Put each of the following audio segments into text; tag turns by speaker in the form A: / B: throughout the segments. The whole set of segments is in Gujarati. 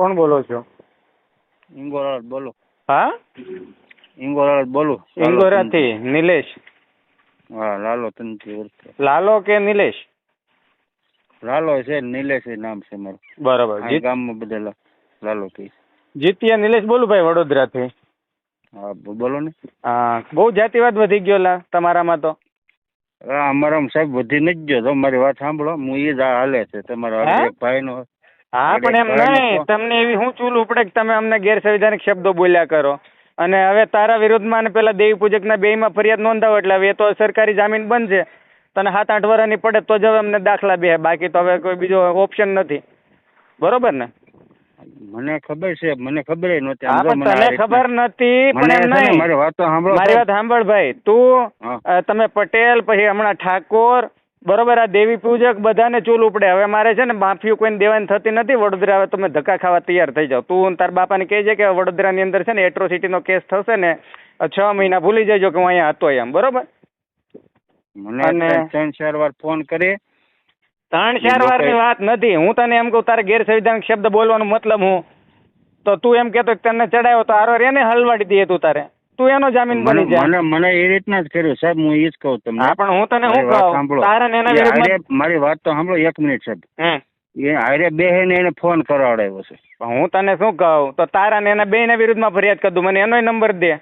A: કોણ બોલો છો?
B: ઇંગોરાળ બોલો.
A: હા?
B: ઇંગોરાળ બોલું.
A: ઇંગોરાથી નિલેશ.
B: હા લાલો તનથી ઓળખે.
A: લાલો કે નિલેશ?
B: લાલો છે નિલેશ એ નામ છે મારું.
A: બરાબર.
B: ગામમાં બધા લાલો કહે
A: જીતિયા નિલેશ બોલું ભાઈ વડોદરાથી.
B: હા બોલો ને.
A: હા બહુ જાતિવાદ વધી ગયો લા તમારામાં તો.
B: હા અમારા સાહેબ વધી નથી ગયો. તો મારી વાત સાંભળો. હું એ જ હાલે છે. તમારા ભાઈ નો
A: હા પણ એમ નહીં. તમને એવી હું ચૂલ ઉપડે કે તમે અમને ગેરસંવિધાનિક શબ્દો બોલ્યા કરો. અને હવે તારા વિરુદ્ધમાં અને પેલા દેવી પૂજકના બેયમાં ફરિયાદ નોંધાવો એટલે હવે એ તો સરકારી જામીન બનશે. તને સાત આઠ વર્ષની પડે તો જ હવે અમને દાખલા બે. બાકી તો હવે કોઈ બીજો ઓપ્શન નથી. બરોબર ને?
B: મને ખબર છે મને ખબર નહોતી.
A: હા પણ તને ખબર નથી પણ એમ નહીં.
B: મારી વાતો સાંભળો
A: મારી વાત સાંભળ ભાઈ. તું તમે પટેલ પછી હમણાં ઠાકોર બરોબર આ દેવી પૂજક બધાને ચૂલ ઉપડે. હવે મારે છે ને માફીઓ કોઈને દેવાની થતી નથી વડોદરા હવે તમે ધક્કા ખાવા તૈયાર થઈ જાઓ. તું તાર બાપાને કહેજે કે વડોદરાની અંદર છે ને એટ્રોસિટીનો કેસ થશે ને છ મહિના ભૂલી જજો કે હું અહીંયા હતો એમ. બરોબર?
B: મને ત્રણ- ચાર વાર ફોન કરી.
A: ત્રણ ચાર વારની વાત નથી. હું તને એમ કહું તારે ગેરસંવિધાનિક શબ્દ બોલવાનો મતલબ હું? તો તું એમ કહેતો કે તને ચડાયો તો આરો રે ને હલવાડી દઈએ તું તારે. તું એનો જામીન બની જાય.
B: મને મને એ રીતના જ કર્યો. સાહેબ હું એ જ કહું તમને.
A: હા પણ હું તને શું કહું?
B: સાંભળો.
A: તારા ને એના
B: વિરુદ્ધ મારી વાત તો સાંભળો એક મિનિટ સાહેબ. એ હારે ને એને ફોન કરાવડાવ્યો છે.
A: હું તને શું કહું? તો તારા ને એના વિરુદ્ધ વિરુદ્ધમાં ફરિયાદ કરી દઉં. મને એનો નંબર દે.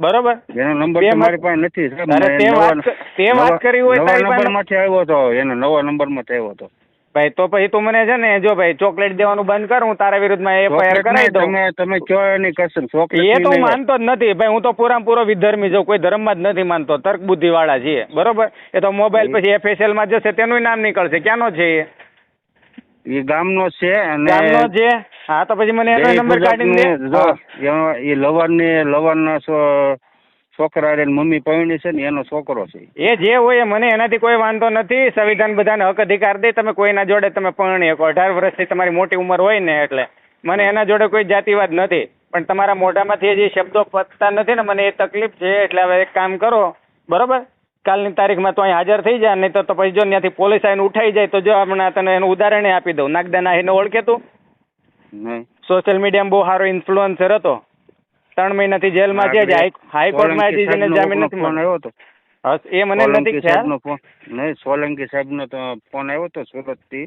A: બરોબર?
B: એનો નંબર
A: બે
B: તો મારી પાસે નથી સાહેબ.
A: તે વાત તે વાત કરી હોય તારી પાસે-
B: નંબરમાંથી આવ્યો હતો એનો નવો નંબરમાંથી આવ્યો હતો
A: ભાઈ તો પછી તું મને છે ને જો ભાઈ ચોકલેટ દેવાનું બંધ કર હું તારા વિરુદ્ધમાં એફઆઈઆર કરાવી દઉં.
B: તમે તમે કયો એની કસમ ચોકલેટ
A: એ તો માનતો જ નથી. ભાઈ હું તો પૂરા પૂરો વિધર્મી છું કોઈ ધર્મમાં જ નથી માનતો તર્ક બુદ્ધિ વાળા છીએ. બરોબર? એ તો મોબાઈલ પછી એફએસએલમાં જશે તેનું નામ નીકળશે. ક્યાંનો છે એ?
B: એ ગામનો છે અને
A: ગામનો છે? હા તો પછી મને એનો નંબર કાઢીને દે.
B: એ લવર લવણના છો- છોકરા રે મમ્મી પૈણી છે ને એનો છોકરો છે.
A: એ જે હોય એ મને એનાથી કોઈ વાંધો નથી. સંવિધાન બધાને હક અધિકાર દે. તમે કોઈના જોડે તમે પરણી શકો. અઢાર વર્ષથી તમારી મોટી ઉંમર હોય ને એટલે. મને એના જોડે કોઈ જાતિવાદ નથી. પણ તમારા મોઢામાંથી જે શબ્દો પતતા નથી ને મને એ તકલીફ છે. એટલે હવે એક કામ કરો. બરોબર? કાલની તારીખમાં તો અહીં હાજર થઈ જાય નહીં તો પછી જો ત્યાંથી પોલીસ આવીને ઉઠાઈ જાય તો જો હમણાં તને એનું ઉદાહરણ આપી દઉં. નાગદાના એને ઓળખે તું? સોશિયલ મીડિયામાં બહુ સારો ઇન્ફ્લુઅન્સર હતો. ત્રણ મહિનાથી જેલમાં છે જ હાઈકોર્ટમાં જેને જામીન નથી મળ્યો. હતો? એ મને નથી ખ્યાલ.
B: નહીં સોલંકી સાહેબનો તો ફોન આવ્યો હતો સુરતથી.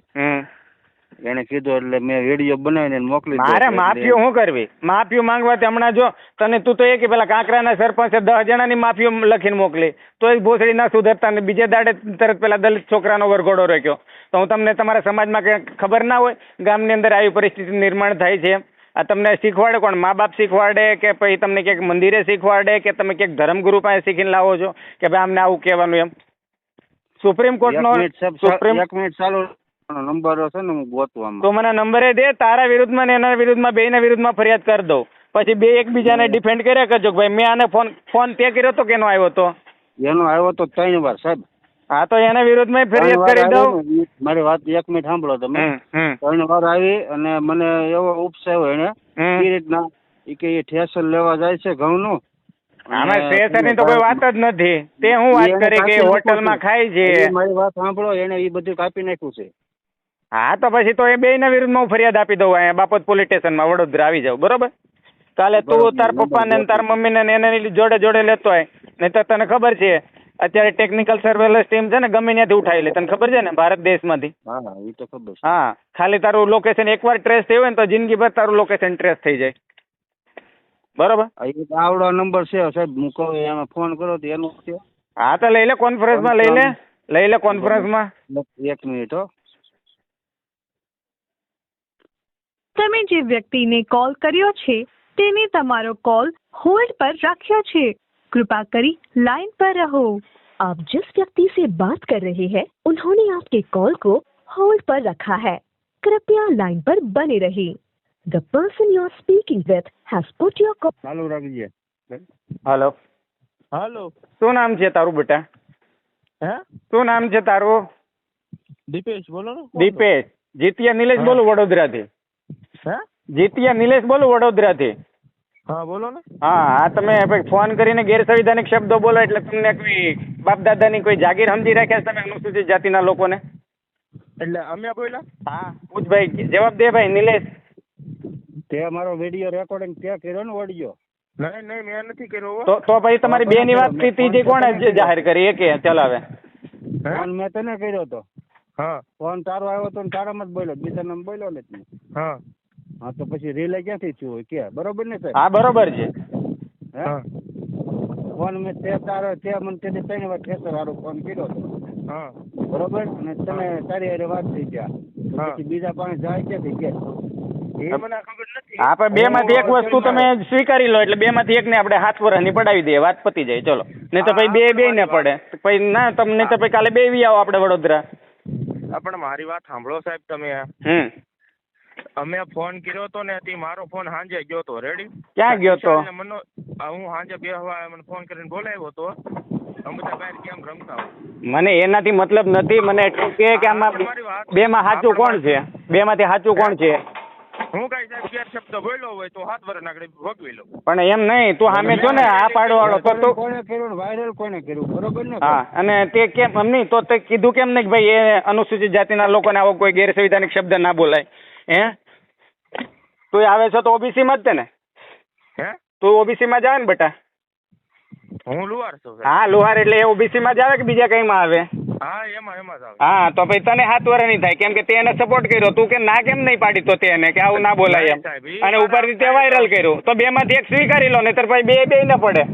B: એને કીધું એટલે મેં વીડિયો બનાવીને મોકલી
A: મારે માફીઓ શું કરવી? માફીઓ માંગવાથી હમણાં જો તને તું તો એ કે પેલા કાંકરાના સરપંચે દસ જણાની માફીઓ લખીને મોકલી. તો એ ભોસડી ના સુધરતા ને બીજે દાડે તરત પેલા દલિત છોકરાનો વરઘોડો રોક્યો. તો હું તમને તમારા સમાજમાં કંઈ ખબર ના હોય? ગામની અંદર આવી પરિસ્થિતિ નિર્માણ થાય છે. આ તમને શીખવાડે કોણ? મા બાપ શીખવાડે કે પછી તમને ક્યાંક મંદિરે શીખવાડે કે તમે ક્યાંક ધર્મગુરુ પાસે શીખીને લાવો છો? કે ભાઈ અમને આવું કહેવાનું એમ? સુપ્રીમ કોર્ટનો સુપ્રીમ
B: એક મિનિટ ચાલુ. નંબર છે ને હું ગોતવા
A: તો મને નંબરે દે તારા વિરુદ્ધમાં ને એના વિરુદ્ધમાં બેયના વિરુદ્ધમાં ફરિયાદ કરી દઉં. પછી બે એકબીજાને ડિફેન્ડ કર્યા કરજો ભાઈ મેં આને ફોન ફોન તે કર્યો તો કેનો આવ્યો તો?
B: એનો આવ્યો તો ત્રણ વાર સાહેબ.
A: હા તો એના વિરુદ્ધમાં
B: ત્રણ
A: ફરિયાદ કરી દઉં.
B: મારી વાત એક મિનિટ સાંભળો તમે. ત્રણ વાર આવી અને મને એવો ઉપસાયો એને એ રીતના એ કે એ ઠેસર લેવા જાય છે ઘઉંનું.
A: આમાં સ્ટેશનની તો કોઈ વાત જ નથી. તે હું વાત કરી કે હોટલમાં ખાય
B: છે. મારી વાત સાંભળો એને એ બધું કાપી નાખ્યું છે.
A: હા તો પછી તો એ બેયના વિરુદ્ધમાં હું ફરિયાદ આપી દઉં અહીંયા બાપત પોલીસ સ્ટેશનમાં વડોદરા આવી જાવ બરોબર? કાલે તું તાર
B: પપ્પા
A: પપ્પાને ને તાર
B: મમ્મી
A: મમ્મીને ને એને જોડે જોડે લેતો હોય નહીં તો તને ખબર છે અત્યારે ટેકનિકલ સર્વેલન્સ ટીમ છે ને ગમે ત્યાંથી ઉઠાવી લે. તને ખબર છે ને? ભારત દેશમાંથી.
B: હા
A: ખાલી તારું લોકેશન એકવાર ટ્રેસ થયું હોય ને તો જિંદગીભર તારું લોકેશન ટ્રેસ થઈ જાય. બરોબર?
B: આવડો નંબર છે સાહેબ. હું એમાં ફોન કરો તો એનું
A: હા તો લઈ લે કોન્ફરન્સમાં લઈ લે. લઈ લે કોન્ફરન્સમાં
B: એક મિનિટ હો.
C: તમે જે વ્યક્તિને કોલ કર્યો છે તેને તમારો કોલ હોલ્ડ પર રાખ્યો છે. कृपा કરી लाइन पर रहो आप जिस व्यक्ति से बात कर रहे हैं उन्होंने आपके कॉल को होल्ड पर रखा है कृपया लाइन पर बने रहिए the person you are speaking with has put your call
B: ચાલુ રાખજે
A: હાલો
D: હાલો
A: શું નામ છે તારું બેટા
D: હે
A: શું નામ છે તારું
D: દીપેશ બોલો ને
A: દીપેશ જીતિયા નિલેશ
D: હા.
A: બોલું વડોદરાથી
D: હે
A: જીતિયા નિલેશ બોલું વડોદરાથી
D: હા બોલો ને.
A: હા હા તમે ભાઈ ફોન કરીને ગેરસંવિધાનિક શબ્દો બોલો એટલે તમને કોઈ બાપ દાદાની કોઈ જાગીર સમજી રાખ્યા તમે અનુસૂચિત જાતિના લોકોને?
D: એટલે અમે બોલ્યા?
A: હા પૂછભાઈ જવાબ દે ભાઈ નિલેશ.
B: તે મારો વીડિયો રેકોર્ડિંગ તે કર્યો ને ઓડિયો
E: નહીં નહીં મેં નથી કર્યો
A: તો તો પછી તમારી બે ની વાતથી ત્રીજી કોણે જ જાહેર કરી? એ કે ચલાવે
E: હે?
B: ફોન મેં તને કર્યો તો?
E: હા.
B: ફોન તારો આવ્યો તો તારામાં જ બોલ્યો બીજા નામ બોલ્યો ને
E: હા.
B: હા તો પછી રિલે ક્યાંથી થયું હોય? કે બરોબર ને સાહેબ?
A: હા બરોબર છે.
B: હા? ફોન મેં તે તારો તે મને તે ત્રણ વાર ઠેસર વાળો ફોન કર્યો હતો.
E: હા.
B: બરોબર? અને તમે તારી હારે વાત થઈ ગયા. પછી બીજા પાસે જાય ક્યાંથી? કે?
A: હા પણ બે માંથી એક વસ્તુ તમે સ્વીકારી લો એટલે બે માંથી એક ને આપણે હાથ વરસની પડાવી દઈએ વાત પતી જાય ચલો. નહીં તો પછી બે બે ને પડે. પછી ના તમને તો પછી કાલે બે વી આવો આપણે વડોદરા.
E: પણ મારી વાત સાંભળો સાહેબ તમે
A: હમ.
E: અમે ફોન કર્યો તો ને તે મારો ફોન સાંજે ગયો તો રેડી
A: ક્યાં ગયો તો
E: મનો હું સાંજે બે હવા મને ફોન કરીને બોલાવ્યો તો અમે બધા બહાર કેમ રમતા
A: મને એનાથી મતલબ નથી મને એટલું કે કે આમાં બે માં સાચું કોણ છે? બે માંથી સાચું કોણ છે?
E: હું કઈ સાહેબ ગેર શબ્દ બોલ્યો હોય તો હાથ વર નાગડે ભોગવી લો
A: પણ એમ નહીં તું સામે જો ને આ પાડો વાળો તો તું
B: કોને કર્યું વાયરલ કોને કર્યું? બરોબર ને?
A: હા અને તે કેમ એમ નહીં તો તે કીધું કેમ નહીં ભાઈ એ અનુસૂચિત જાતિના લોકોને આવો કોઈ ગેરસંવિધાનિક શબ્દ ના બોલાય હે? તું આવે છે તો ઓબીસી માં જ તે ને?
E: હે?
A: તું ઓબીસી માં જ આવે ને બેટા?
E: હું લુહાર છું
A: હા લુહાર એટલે એ ઓબીસી માં જ આવે કે બીજા કઈમાં આવે?
E: હા એમાં એમાં જ આવે.
A: હા તો પછી તને હાથ વરે નહીં થાય કેમ કે તે એને સપોર્ટ કર્યો. તું કે ના કેમ નહીં પાડી તો તેને કે આવું ના બોલાય એમ. અને ઉપરથી તે વાયરલ કર્યું. તો બે માંથી એક સ્વીકારી લો નહીતર પછી બે બે ન પડે.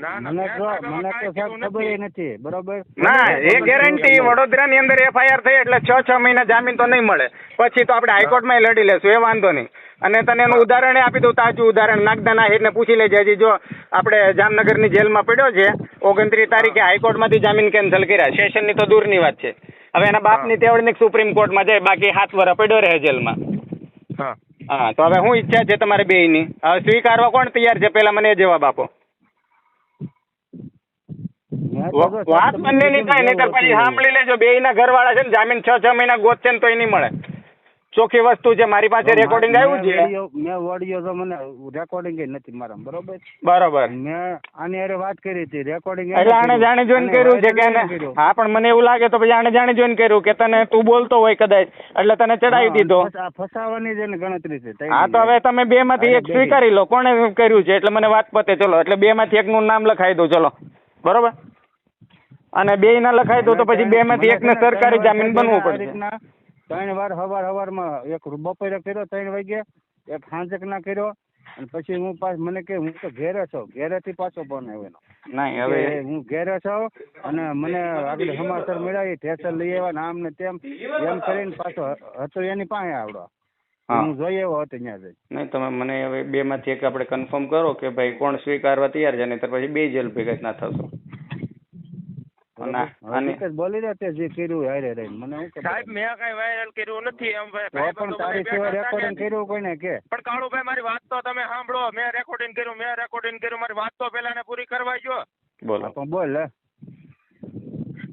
B: મને તો મને તો સાહેબ ખબર
E: નથી.
B: નથી બરોબર?
A: ના એ ગેરંટી વડોદરાની અંદર એફઆઈઆર થઈ એટલે છ છ મહિના જામીન તો નહીં મળે. પછી તો આપણે હાઈકોર્ટમાં લડી લેશું એ વાંધો નહીં. અને તને એનું ઉદાહરણ આપી દઉં તાજું ઉદાહરણ. નાગદાના હિરને પૂછી લેજે. હજી જો આપણે જામનગરની જેલમાં પડ્યો છે ઓગણત્રીસ તારીખે હાઈકોર્ટમાંથી જામીન કેન્સલ કર્યા. સેશનની તો દૂરની વાત છે. હવે એના બાપની તેવડની સુપ્રીમ કોર્ટમાં જાય બાકી હાથ વરા પડ્યો રહે જેલમાં.
E: હા.
A: હા તો હવે શું ઈચ્છા છે તમારે બેયની. હવે સ્વીકારવા કોણ તૈયાર છે? પેલા મને એ જવાબ આપો. વાત
B: સાહેબ
A: બંનેની થાય નહીં તો પછી સાંભળી લેજો. બે ના ઘરવાળા છે ને જામીન છ છ મહિના ગોતશે ને તોય નહીં મળે. ચોખ્ખી વસ્તુ છે મારી પાસે રેકોર્ડિંગ આવ્યું છે.
B: મેં ઓડિયો તો મને રેકોર્ડિંગ નથી મારા બરોબર?
A: બરોબર.
B: મેં આની અરે વાત કરી હતી રેકોર્ડિંગ
A: એટલે આને જાણે જોઈન કર્યું છે કે હા પણ મને એવું લાગે તો પછી આને જાણે જોઈન કર્યું કે તને તું બોલતો હોય કદાચ એટલે તને ચડાવી દીધો.
B: ફસાવાની એની ગણતરી છે
A: હા તો હવે તમે બે માંથી એક સ્વીકારી લો કોણે કર્યું છે? એટલે મને વાત પતે ચલો એટલે બે માંથી એકનું નામ લખાઈ દઉં ચલો. બરોબર? અને બે ના લખાઈ દઉં તો પછી બે માંથી એકને સરકારી જામીન બનવું પડશે.
B: ત્રણ વાર હવારમાં એક બપોરે કર્યો ત્રણ વાગે એક સાંજક ના કર્યો અને પછી હું પાછ મને કે હું તો ઘેરે છું ઘેરેથી પાછો ફોન આવ્યો.
A: નહીં હવે
B: હું ઘેરે છો અને મને આગળ સમાચાર મળ્યા એ ઠેસર લઈ આવ્યા ને આમ ને તેમ એમ કરીને પાછો હતો એની પાસે આવડો.
A: હું.
B: જોઈ આવ્યો હતો ત્યાં જઈ.
A: નહીં તમે મને હવે બે માંથી એક આપણે કન્ફર્મ કરો કે ભાઈ કોણ સ્વીકારવા તૈયાર છે નહીં તો પછી બે જેલ ભેગા ના થશો. અને
B: બોલી રહ્યા તે જે કર્યું હારે રહીને. મને શું
E: સાહેબ મેં કઈ વાયરલ કર્યું નથી એમ. ભાઈ
B: પણ તારી સિવાય રેકોર્ડિંગ કર્યું કોઈને કે?
E: પણ કાળુભાઈ મારી વાત તો તમે સાંભળો. મેં રેકોર્ડિંગ કર્યું મેં રેકોર્ડિંગ કર્યું. મારી વાત તો પેલા ને પૂરી કરવા જો
A: બોલો.
B: પણ બોલ લે.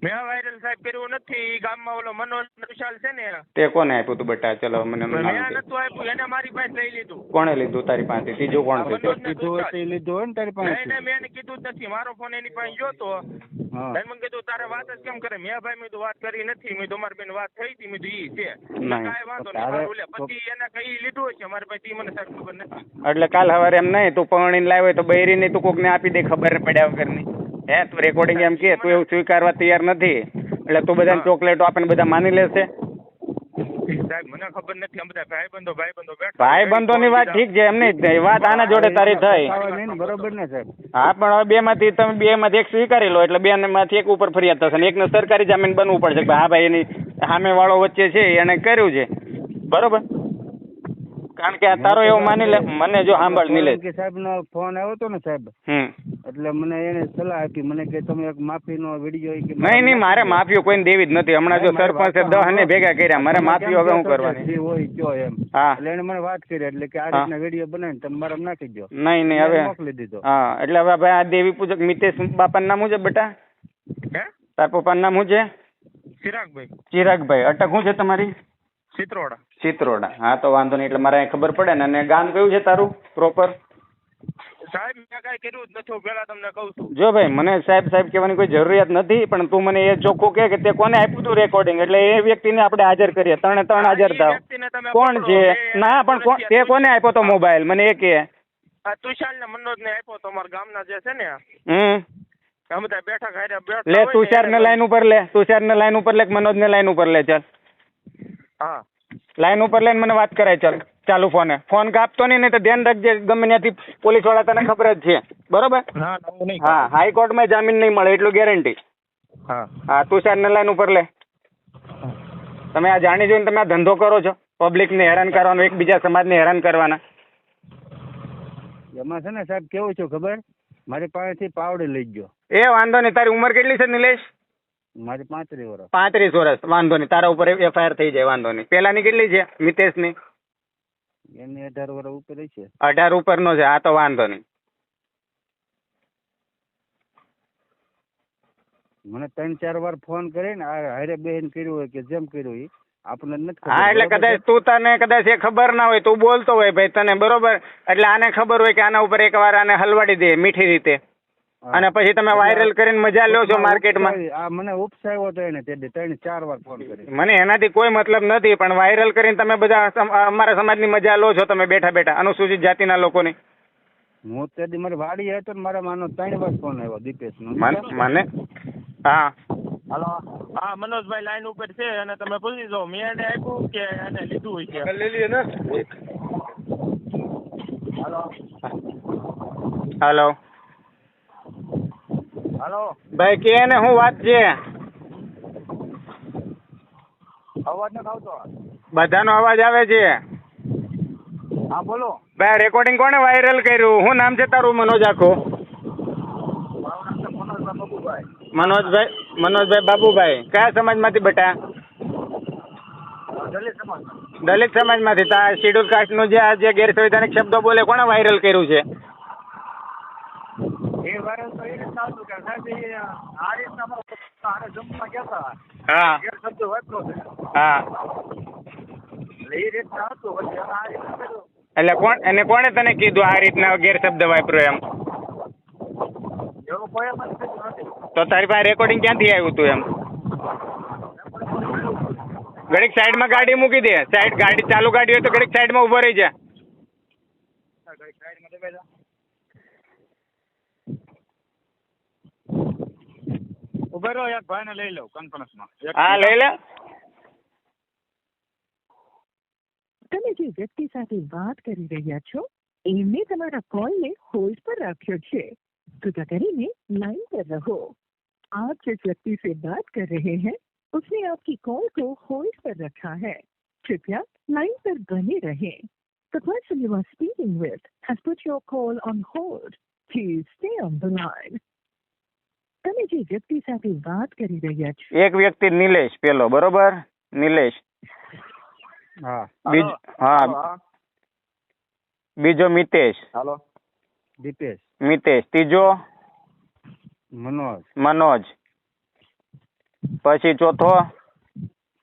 E: મેં વાયરલ સાહેબ કર્યું નથી. ગામમાં ઓલો મનોજ વિશાલ છે ને.
A: તે કોને આપ્યું તું બેટા? ચલો મને
E: મેં. નતું આપ્યું. એને મારી પાસે લઈ લીધું.
A: કોણે લીધું તારી પાસે ત્રીજો કોણ
B: હોય તો લીધું હોય ને તારી પાસે
E: નહીં મેં એને કીધું જ નથી. મારો ફોન એની પાસે જોતો એને મને કીધું તારે વાત જ કેમ કરે? મેં ભાઈ મેં તો વાત કરી નથી. મેં તમારી બેન વાત થઈ હતી. મેં તો ઈ છે. કાંઈ વાંધો નહીં ઓલે પછી એને કઈ લીધું હશે? મારી પાસે ઈ મને સાહેબ ખબર નથી.
A: એટલે કાલ સવારે એમ નહીં તું પરણીને લાવ્યો હોય તો બૈરીને તું કોકને આપી દે ખબર પડ્યા વગરની. હે તું રેકોર્ડિંગ એમ કે તું એવું સ્વીકારવા તૈયાર નથી. એટલે તું બધાને ચોકલેટો આપીને બધા માની લેશે.
E: સાહેબ મને ખબર નથી આમ બધા ભાઈબંધો ભાઈબંધો બેઠા
A: ભાઈ બંધોની વાત ઠીક છે એમ નહીં. વાત આના જોડે તારી થઈ.
B: બરોબર ને સાહેબ
A: હા પણ હવે બે માંથી તમે બે માંથી એક સ્વીકારી લો એટલે બે માંથી એક ઉપર ફરિયાદ થશે ને એકને સરકારી જામીન બનવું પડશે હા ભાઈ એની સામે વાળો વચ્ચે છે એને કર્યું છે. બરોબર? કારણ કે આ તારો એવો માની લે મને જો સાંભળ નિલેશ.
B: કે સાહેબ નો ફોન આવ્યો હતો ને સાહેબ એટલે મને એને સલાહ આપી મને કે તમે એક માફીનો વીડિયો
A: નહીં નહીં મારે માફીઓ કોઈને દેવી જ નથી. હમણાં જો સરપંચે દહ ને ભેગા કર્યા. મારે માફીઓ હવે હું કરવાની?
B: જે હોય જો એમ.
A: હા.
B: એટલે એને મને વાત કરી એટલે કે આ રીતના વીડિયો બનાવીને તમે મારા નાખી દો
A: નહીં નહીં હવે
B: મોકલી દીધો.
A: હા એટલે હવે ભાઈ આ દેવી પૂજક મિતેશ બાપાનું નામ છે બેટા? તાર પપ્પાનું નામ શું છે?
E: ચિરાગભાઈ.
A: ચિરાગભાઈ. અટક શું છે તમારી?
E: ચિત્રોડા.
A: ચિત્રોડા. હા તો વાંધો નહીં એટલે મારે અહીં ખબર પડે ને અને ગામ કયું છે તારું? પ્રોપર
D: સાહેબ મેં કાંઈ કર્યું જ નથી પેલા તમને કહું છું.
A: જો ભાઈ મને સાહેબ સાહેબ કહેવાની કોઈ જરૂરિયાત નથી પણ તું મને એ ચોખ્ખું કહે કે તે કોને આપ્યું તું રેકોર્ડિંગ એટલે એ વ્યક્તિને આપણે હાજર કરીએ. ત્રણે ત્રણ હાજર થાવ. કોણ છે? ના પણ તે કોને આપ્યો તો મોબાઈલ મને એ કે
D: તુષાર ને મનોજ ને આપ્યો તો અમારા ગામના જે છે ને
A: હમ.
D: અમે બધા બેઠા ખાઈ બેઠા
A: લે તુષાર ને લાઈન ઉપર લે. તુષાર ને લાઈન ઉપર લે મનોજ ને લાઈન ઉપર લે ચાલ.
D: હા.
A: લાઈન ઉપર લઈને મને વાત કરાય ચાલ ચાલુ ફોને. ફોન કાપતો નહીં નહીં તો ધ્યાન રાખજે ગમે ત્યાંથી પોલીસવાળા તને ખબર જ છે. બરોબર?
D: હા
A: હાઈકોર્ટમાં હાઈકોર્ટમાં જામીન નહીં મળે એટલું ગેરંટી
D: હા.
A: તું તુષાર ને લાઈન ઉપર લે. તમે આ જાણી જોઈને તમે આ ધંધો કરો છો. પબ્લિકને હેરાન કરવાનો એકબીજા સમાજને હેરાન કરવાના.
B: એમાં છે ને સાહેબ કેવું છું ખબર? મારી પાસેથી પાવડી લઈ ગયો.
A: એ વાંધો નહીં તારી ઉંમર કેટલી છે નિલેશ?
B: મારી પાંત્રીસ વર્ષ
A: પાંત્રીસ વર્ષ વાંધો નહીં તારા ઉપર એફઆઈઆર થઈ જાય વાંધો નહીં. પેલાની કેટલી છે મિતેશની?
B: એની અઢાર વર્ષ ઉપર છે.
A: અઢાર ઉપરનો છે આ તો વાંધો નહીં.
B: મને ત્રણ ચાર વાર ફોન કરીને આ હારે બેન કર્યું હોય કે જેમ કર્યું આપણને નથી
A: હા એટલે કદાચ તું તને કદાચ એ ખબર ના હોય તું બોલતો હોય ભાઈ તને બરોબર એટલે આને ખબર હોય કે આના ઉપર એકવાર આને હલવાડી દે મીઠી રીતે. અને પછી તમે વાયરલ કરીને મજા લો છો માર્કેટમાં
B: આ મને ઉપસાવ્યો તો એને તે ત્રણ ચાર વાર ફોન કરી
A: મને એનાથી કોઈ મતલબ નથી પણ વાયરલ કરીને તમે બધા અમારા સમાજની મજા લો છો તમે બેઠા બેઠા અનુસૂચિત જાતિના લોકોની.
B: હું તે દી મારી વાડી હતો ને મારા માનો ત્રણ વાર ફોન આવ્યો દીપેશ નો
A: મન- મને? હા.
D: હાલો. હા મનોજભાઈ લાઈન ઉપર છે અને તમે પૂછી દો મેં એને આપ્યું કે એને લીધું હોય છે. હલો.
A: હાલો.
D: હાલો.
A: ભાઈ કે ને હું વાત છે?
D: અવાજ ન આવતો.
A: બધાનો અવાજ આવે છે?
D: હા બોલો.
A: ભાઈ રેકોર્ડિંગ કોણે વાયરલ કર્યું? હું નામ છે તારું મનોજ આખું?
D: મનોજભાઈ
A: મનોજભાઈ બાબુભાઈ. કયા સમાજમાંથી બેટા?
D: દલિત સમાજ
A: દલિત સમાજમાંથી. તા શેડ્યુલ કાસ્ટનું જે આ જે ગેરસંવિધાનિક શબ્દો બોલે કોણે વાયરલ કર્યું છે?
D: એ તો એ રીતના હતું કે સાહેબ એ આ રીતના અમારા હારે જમવા ગયા
A: હા.
D: ગેરશબ્દ વાપરો છે.
A: હા.
D: એટલે એ રીતના હતું પછી આ રીતના કર્યું
A: એટલે કોણ એને કોણે તને કીધું આ રીતના ગેરશબ્દ વાપરો એમ?
D: એવું કોઈ નથી.
A: તો તારી પાસે રેકોર્ડિંગ ક્યાંથી આવ્યું તું એમ? ઘડીક સાઈડમાં ગાડી મૂકી દે. સાઈડ ગાડી ચાલુ ગાડી હોય તો ઘડીક સાઈડમાં ઊભો રહી જા.
D: સાઈડમાં દબાઈ જાઓ. ઉભા રહો એક ભાઈને લઈ લઉં કોન્ફરન્સમાં
A: હા લઈ લે
C: તમે જે વ્યક્તિ સાથે વાત કરી રહ્યા છો એમને તમારા કોલને હોલ્ડ પર રાખ્યો છે કૃપા કરીને लाइन पर रहो आप जिस व्यक्ति से बात कर रहे हैं उसने आपकी कॉल को होल्ड पर रखा है कृपया लाइन पर बने रहें The person you are speaking with has put your call on hold. Please stay on the line. તમે જે વ્યક્તિ સાથે વાત કરી રહ્યા છો.
A: એક વ્યક્તિ નિલેશ પેલો બરોબર? નિલેશ.
B: હા.
A: બીજ હા. બીજો મિતેશ.
D: હાલો.
B: દીપેશ
A: મિતેશ. ત્રીજો?
B: મનોજ.
A: મનોજ. પછી ચોથો?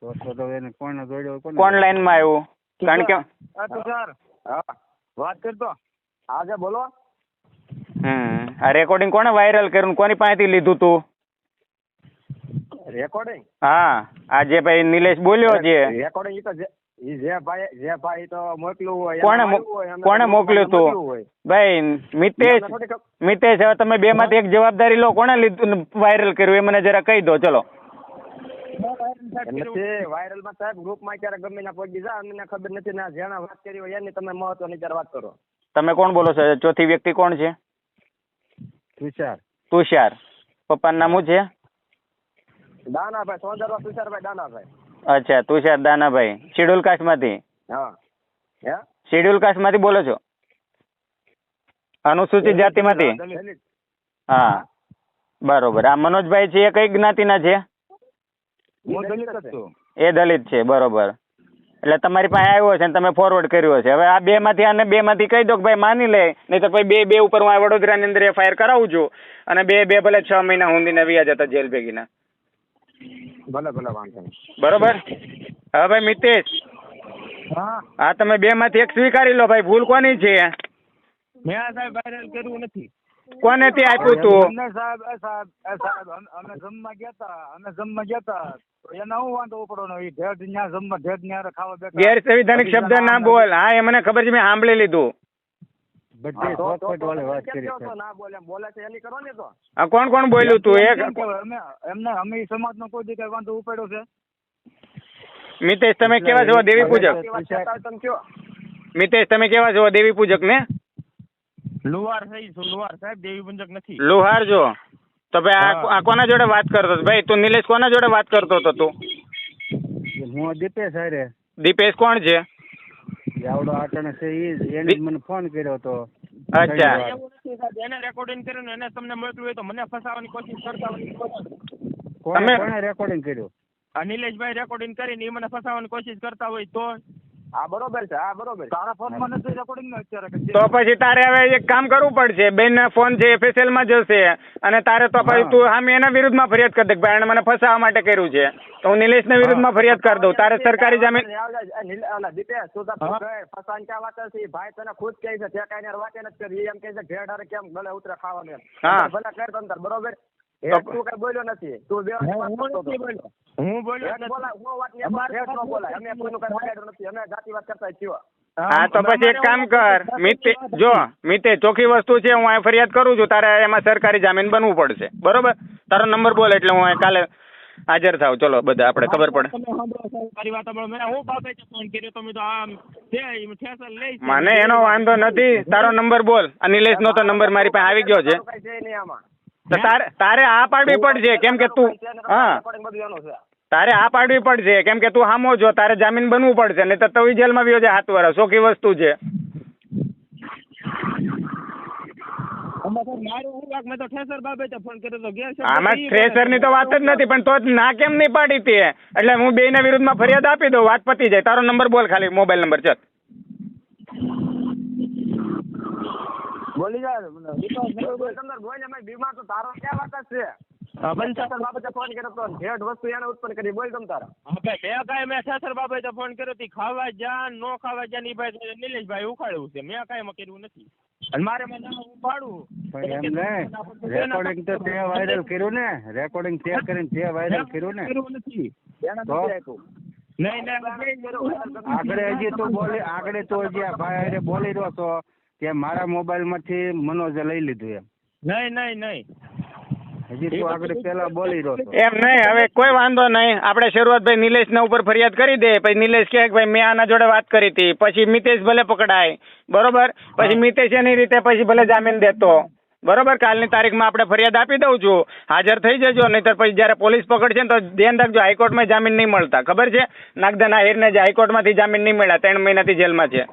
B: તો તો તો એને કોણ જોડ્યો કોને
A: કોણ લાઈનમાં આવ્યું? કારણ કે
D: હા તુષાર હા વાત કરતો. આજે બોલો.
A: હમ આ રેકોર્ડિંગ કોણે વાયરલ કર્યું કોની પાસેથી લીધું તું?
D: રેકોર્ડિંગ
A: હા આ જે ભાઈ નિલેશ બોલ્યો છે.
D: રેકોર્ડિંગ તો જે ભાઈ જે ભાઈ તો મોકલ્યું હોય
A: કોણે મો-
D: એમને
A: કોણે મોકલ્યું તું? ભાઈ મિતેશ મિતેશ હવે તમે બે માંથી એક જવાબદારી લો કોણે લીધું વાયરલ કર્યું? એ મને જરા કહી દો ચલો.
D: નથી વાયરલમાં સાહેબ ગ્રુપમાં ક્યારે ગમે ના પહોંચી જાય અમને ખબર નથી ના જેના વાત કરી હોય એની તમે મહત્વની વાત કરો.
A: તમે કોણ બોલો છો? ચોથી વ્યક્તિ કોણ છે?
B: તુષાર.
A: તુષાર. પપ્પાનું નામ શું છે?
D: દાનાભાઈ સોંદરવા તુષારભાઈ દાનાભાઈ.
A: અચ્છા તુષાર દાનાભાઈ. શેડ્યુલ કાસ્ટમાંથી?
D: હા.
A: શેડ્યુલ કાસ્ટ કાસ્ટમાંથી બોલો છો? અનુસૂચિત જાતિમાંથી?
D: માંથી
A: હા. બરોબર. આ મનોજભાઈ છે એ કઈ જ્ઞાતિના છું. એ દલિત છે. બરોબર. એટલે તમારી પાસે આવ્યો છે ને તમે ફોરવર્ડ કર્યો છે. હવે આ બે માંથી આને બે માંથી કહી દો કે ભાઈ માની લે નહીં તો ભાઈ બે બે ઉપર હું આ વડોદરાની અંદર એફઆઈઆર કરાવું છું અને બે બે ભલે છ મહિના સુધી વ્યાજ હતા જેલ ભેગીના.
D: ભલે ભલે વાંધો
A: બરોબર? હવે ભાઈ મિતેશ
D: હા?
A: હા તમે બે માંથી એક સ્વીકારી લો ભાઈ ભૂલ કોની છે?
E: મેં આ સાહેબ વાયરલ કર્યું નથી.
A: કોને તે આપ્યું તું?
B: અમને સાહેબ સાહેબ સાહેબ અમે- જમવા ગયા હતા અમે જમવા ગયા હતા એને હું વાંધો ઉપડો નો ઢેઢ ન્યા જમવા ઢેઢ ન્યા ખાવા બેઠા
A: ગેરસંવિધાનિક શબ્દ ના બોલ. હા એ મને ખબર છે મેં સાંભળી લીધું.
B: બધી
D: તો- તો-
B: ચોખવટ
D: તો
B: વાળી વાત કરી
D: કહો ના બોલે બોલે છે એની કરો ને તો.
A: આ કોણ કોણ બોલ્યું તું? એક
B: અમે એમને અમે સમાજ નો કોઈ દી કઈ વાંધો ઉપડ્યો છે.
A: મિતેશ તમે કેવા છો દેવી પૂજક? મિતેશ તમે કેવા છો દેવી પૂજક ને
E: લુહાર થઈ છું લુહાર સાહેબ? દેવી પંજક નથી.
A: લુહાર જો. તો ભાઈ આ કોના જોડે વાત કરતો હતો? ભાઈ તું નિલેશ કોના જોડે વાત કરતો હતો તું?
B: હું દીપેશ અરે
A: દીપેશ કોણ છે?
B: જાવડો આવડો આટણે છે એ એને જ મને ફોન કર્યો હતો
A: અચ્છા.
E: એવું નથી એને રેકોર્ડિંગ કર્યું એને તમને મોકલ્યું હોય તો મને ફસાવવાની કોશિશ કરતા હોય.
B: કોણે
A: તમે-
B: રેકોર્ડિંગ કર્યું?
E: આ નિલેશભાઈ રેકોર્ડિંગ કરીને એ મને ફસાવવાની કોશિશ કરતા હોય તો
D: હા બરોબર છે હા બરોબર છે.
B: તારા ફોનમાં નથી રેકોર્ડિંગ ને અત્યારે
A: તો પછી તારે હવે એક કામ કરવું પડશે બેન ફોન છે એફએસએલમાં જશે અને તારે તો પછી
B: હા.
A: તું સામે એના વિરુદ્ધમાં ફરિયાદ કરી દે ભાઈ એણે મને ફસાવા માટે કર્યું છે તો હું વિરુદ્ધ વિરુદ્ધમાં ફરિયાદ કરી દઉં તારે સરકારી જામીન
D: દીપેશ, તું તાર
E: હા.
D: ક્યાં વાત છે? ભાઈ તને ખુદ કહે છે તે કાંઈ ને નથી કરી. એમ કહે છે ઘેર હારે કેમ ગળે ઉતરે ખાવાનું એમ.
A: હા.
D: ભલે કર તમ બરોબર
A: તો-
D: હેઠ તું કઈ બોલ્યો નથી. તું બે
E: હું. બોલ્યો. બોલ્યો.
D: બોલાય. અમે કોઈનું કઈ બગાડ્યું નથી. અમે કરતા છીએ.
A: તો પછી એક કામ કર. મિતે જો મિતે ચોખ્ખી વસ્તુ છે હું અહીં ફરિયાદ કરું છું તારે એમાં સરકારી જામીન બનવું પડશે. બરોબર? તારો નંબર બોલ એટલે હું અહીં કાલે હાજર થાવ ચલો બધા આપણે ખબર પડે. મને એનો વાંધો નથી. તારો નંબર બોલ. અનિલેશ નો તો નંબર મારી પાસે આવી ગયો છે.
D: તારું
A: તો તારે તારે આ પાડવી પડશે કેમ કે તું હા. તારે આ પાડવી પડશે કેમ કે તું હામો જો તારે જામીન બનવું પડશે નહીં તો તવી જેલમાં વ્યો જાય હાથ વર્ષ સોખી વસ્તુ છે.
E: આમાં થ્રેસરની તો
A: વાત જ નથી પણ તો જ ના કેમ નહીં પાડી તે? એટલે હું બે ના વિરુદ્ધમાં ફરિયાદ આપી દઉં વાત પતી જાય. તારો નંબર બોલ ખાલી મોબાઈલ નંબર ચલ.
D: બોલી જાય બોલ બોલ એમાં બીમાર તો તારો ક્યાં વાત છે?
E: હા,
D: બાબતે ફોન કર્યો તો ઢેઢ વસ્તુ એને ઉત્પન્ન કરી. બોલ તમ તારા.
E: હા કાંઈ મેં ઠેસર બાબતે ફોન કર્યો તી ખાવા જા નો ખાવા જા. ની ભાઈ નિલેશભાઈ ઉખાડવું છે. મેં કાંઈ એમાં કર્યું નથી. અને મારે મેં ના
B: એમ નહીં રેકોર્ડિંગ તો તે વાયરલ કર્યું ને રેકોર્ડિંગ તે કરીને તે વાયરલ કર્યું ને.
E: નથી. નહીં નહીં
B: આગળ હજી તું બોલી આગળ તું હજી ભાઈ બોલી રહ્યો છો. કે મારા મોબાઈલમાંથી મનોજે લઈ લીધું એમ.
E: નહીં નહીં નહીં.
B: હજી તું આગળ પેલા બોલી રહ્યો
A: એમ નહીં હવે કોઈ વાંધો નહીં. આપણે શરૂઆત ભાઈ નિલેશના ઉપર ફરિયાદ કરી દે. પછી નિલેશ કહે કે ભાઈ મેં આના જોડે વાત કરી હતી. પછી મિતેશ ભલે પકડાય. બરોબર? પછી મિતેશ એની રીતે પછી ભલે જામીન દેતો. બરોબર? કાલની તારીખમાં આપણે ફરિયાદ આપી દઉં છું. હાજર થઈ જજો. નહીંતર પછી જ્યારે પોલીસ પકડશે ને તો ધ્યાન રાખજો હાઈકોર્ટમાં જામીન નહીં મળતા. ખબર છે? નાગદાના હીરને જે હાઈકોર્ટમાંથી જામીન નહીં મળ્યા. ત્રણ મહિનાથી જેલમાં છે.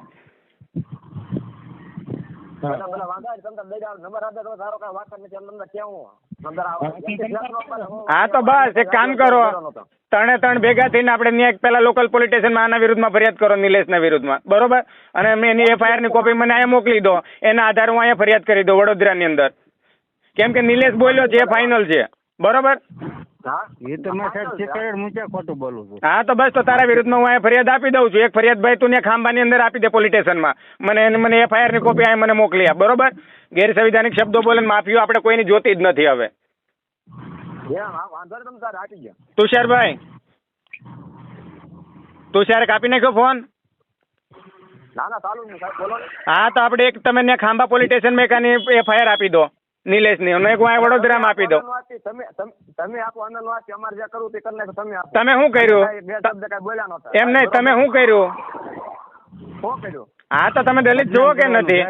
D: વાંધો. નંબર આપે તો કાંઈ વાત નથી. તમને કેવું? હું-
A: તો બસ એક કામ કરો. ત્રણે ત્રણ ભેગા થઈને આપણે ત્યાં પેલા લોકલ પોલીસ સ્ટેશનમાં આના વિરુદ્ધમાં ફરિયાદ કરો નિલેશના વિરુદ્ધમાં. બરોબર? અને મેં એની એફઆઈઆરની કોપી મને અહીંયા મોકલી દો. એના આધારે હું અહીંયા ફરિયાદ કરી દઉં વડોદરાની અંદર. કેમ કે નિલેશ બોલ્યો છે એ ફાઇનલ છે. બરોબર?
B: એ તો મેં સાહેબ શીખવાડ મૂક્યા ખોટું બોલું છું?
A: હા તો બસ તો તારા વિરુદ્ધમાં હું અહીંયા ફરિયાદ આપી દઉં છું. એક ફરિયાદ ભાઈ તું ને ખાંભાની અંદર આપી દે પોલીસ સ્ટેશનમાં મને મને એફઆઈઆરની કોપી અહીં મને મોકલી આપ. બરોબર? ગેરસંવિધાનિક શબ્દો બોલે ને માફીઓ આપણે કોઈની જોતી જ નથી હવે. તુષારભાઈ? તુષારે કાપી નાખ્યો ફોન. હા તો આપણે એક તમે ખાંભા પોલીસ સ્ટેશનમાં એક એફઆઈઆર આપી દો. નિલેશની. અને એક હું વડોદરામાં આપી દો
D: આપી, તમે આપો આનંદનો આપી. અમારે જે કરવું તે કરી નાખો, તમે આપો.
A: તમે શું કર્યું?
D: બે શબ્દ કઈ બોલ્યા નતા
A: એમ નહીં તમે શું કર્યું?
D: શું કર્યું?
A: હા તો તમે દલિત જુઓ કે નથી?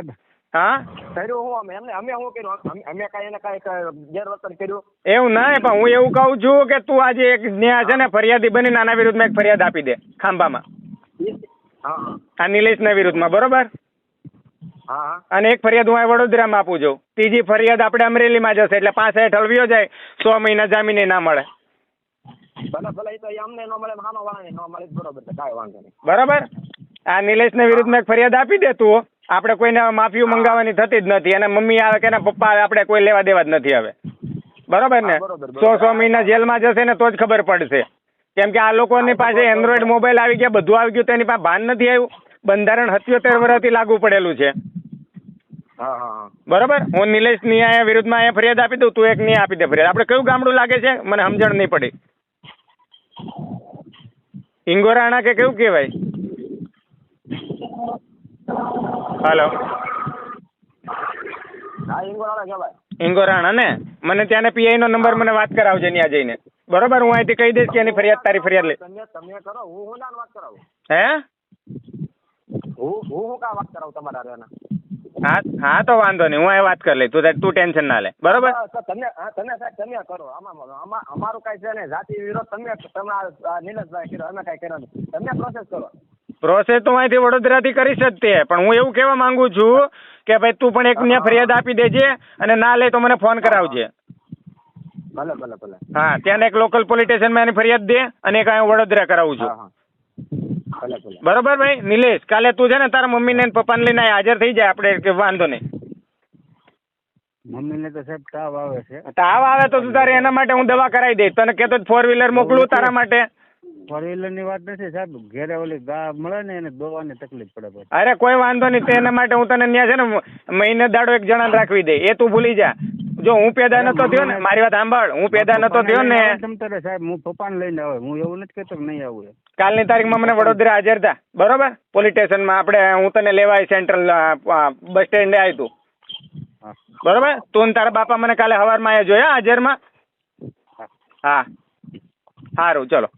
A: હા?
D: કર્યું હું અમે એમને અમે શું કર્યું? અમે- કઈ એને કાંઈ ગેરવર્તન કર્યું?
A: એવું નહીં પણ હું એવું કહું છું કે તું આજે એક ન્યાય છે ને ફરિયાદી બની આના વિરુદ્ધમાં એક ફરિયાદ આપી દે ખાંભામાં.
D: હા.
A: આ નિલેશના વિરુદ્ધમાં બરોબર? અને એક ફરિયાદ હું વડોદરામાં આપું છું. ત્રીજી ફરિયાદ આપણે અમરેલીમાં જશે એટલે પાંચ હેઠ વ્યો જાય સો મહિના જામીને ના મળે.
D: બરોબર
A: આ નિલેશના વિરુદ્ધમાં એક ફરિયાદ આપી દે તું આપણે કોઈને માફીઓ મંગાવવાની થતી જ નથી અને મમ્મી આવે કે એના પપ્પા આવે આપણે કોઈ લેવા દેવા જ નથી હવે. બરોબર ને. સો સો મહિના જેલમાં જશે ને તો જ ખબર પડશે. કેમ કે આ લોકોની પાસે એન્ડ્રોઈડ મોબાઈલ આવી ગયા બધું આવી ગયું તેની પાસે ભાન નથી આવ્યું. બંધારણ સત્યોતેર વર્ષથી લાગુ પડેલું છે. બરોબર? હું નિલેશ નિયા વિરુદ્ધમાં અહીંયા ફરિયાદ આપી દઉં તું એક નહીં આપી દે ફરિયાદ. આપણે કયું ગામડું લાગે છે? મને સમજણ નહીં પડી. ઇંગોરાણા કે કેવું કહેવાય? હલો. ઇંગોરાણા ને? મને ત્યાંને પીઆઈ નો નંબર મને વાત કરાવજે ત્યાં જઈને. બરોબર? હું અહીંથી કહી દઈશ કે એની ફરિયાદ તારી ફરિયાદ લે.
D: તમે કરો હું હું વાત કરાવું?
A: હે?
D: હું હું હું કા વાત કરાવું તમારા હારે
A: હા હા તો વાંધો નહીં હું એ વાત કરી લઈ તું તું ટેન્શન ના લે. બરોબર?
D: તમે હા તમે સાહેબ તમે કરો. આમાં આમાં અમારું કાંઈ છે ને જાતિ વિરોધ તમે તમે આ કર્યો અમે કાંઈ કર્યો તમે પ્રોસેસ કરો.
A: પ્રોસેસ તો અહીંથી વડોદરાથી કરી જ તે. પણ હું એવું કહેવા માંગુ છું કે ભાઈ તું પણ એક ત્યાં ફરિયાદ આપી દેજે અને ના લે તો મને ફોન કરાવજે.
D: ભલે ભલે ભલે.
A: હા ત્યાં એક લોકલ પોલીસ સ્ટેશનમાં એની ફરિયાદ દે અને એક અહીંયા વડોદરા કરાવું છું. બરોબર ભાઈ નિલેશ કાલે તું છે ને તારા મમ્મી ને પપ્પાને લઈને હાજર થઈ જાય આપણે કે વાંધો નહીં.
B: મમ્મીને તો સાહેબ તાવ આવે છે.
A: તાવ આવે તો તું તારે એના માટે હું દવા કરાવી દઈશ. તને કહેતો ફોર વ્હીલર મોકલું તારા માટે.
B: ફોર વ્હીલરની વાત નથી સાહેબ ઘેરે ઓલી ગા મળે ને એને દોવાની તકલીફ પડે
A: અરે કોઈ વાંધો નહીં તેના માટે હું તને ત્યાં છે ને મહિને દાડો એક જણાને રાખવી દે. એ તું ભૂલી જા. જો હું પેદા નતો થયો ને મારી વાત સાંભળ હું પેદા નતો થયો ને.
B: સાહેબ? હું પપ્પાને લઈને આવે હું એવું નથી કહેતો નહીં આવું.
A: કાલની તારીખમાં મને વડોદરા હાજર થા. બરોબર? પોલીસ સ્ટેશનમાં આપણે હું તને લેવા આવી સેન્ટ્રલ બસ સ્ટેન્ડે આવી તું. બરોબર? તું તારા બાપા મને કાલે સવારમાં આવ્યા જોયા હાજરમાં? હા. સારું ચલો.